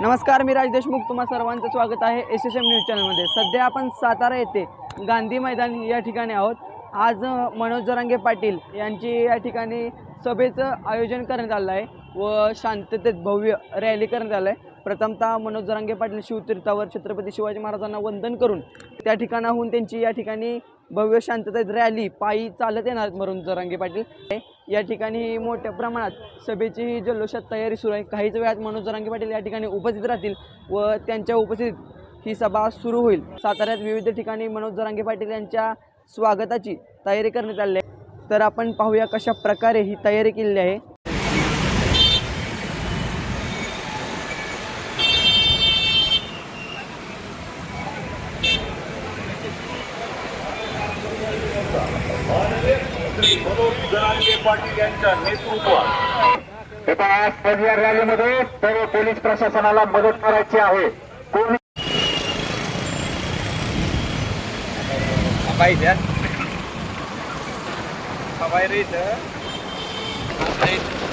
नमस्कार मी राज देशमुख. तुम्हा सर्वांचं स्वागत आहे एस एस एम न्यूज चॅनलमध्ये सध्या आपण सातारा येथे गांधी मैदान या ठिकाणी आहोत. आज मनोज जरांगे पाटील यांची या ठिकाणी सभेचं आयोजन करण्यात आलं आहे व शांततेत भव्य रॅली करण्यात आलं आहे. प्रथमतः मनोज जरांगे पाटील शिवतीर्थावर छत्रपती शिवाजी महाराजांना वंदन करून त्या ठिकाणाहून त्यांची या ठिकाणी भव्य शांततेत रॅली पायी चालत येणार आहेत मनोज जरांगे पाटील. या ठिकाणी मोठ्या प्रमाणात सभेची ही जल्लोषात तयारी सुरू आहे. काहीच वेळात मनोज जरांगे पाटील या ठिकाणी उपस्थित राहतील व त्यांच्या उपस्थितीत ही सभा सुरू होईल. साताऱ्यात विविध ठिकाणी मनोज जरांगे पाटील यांच्या स्वागताची तयारी करण्यात आली आहे. तर आपण पाहूया कशा प्रकारे ही तयारी केलेली आहे. मनोज जरांगे पाटील यांच्या नेतृत्वात. एका आज पहिल्या रॅलीमध्ये सर्व पोलीस प्रशासनाला मदत करायची आहे. कोणी की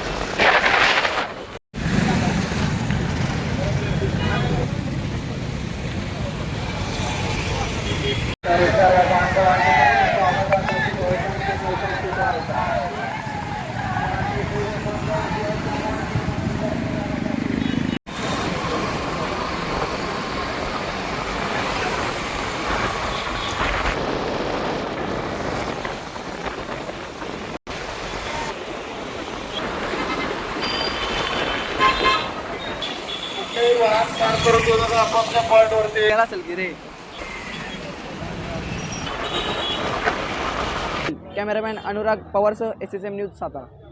cameraman Anurag पवारसह S S M news Satara.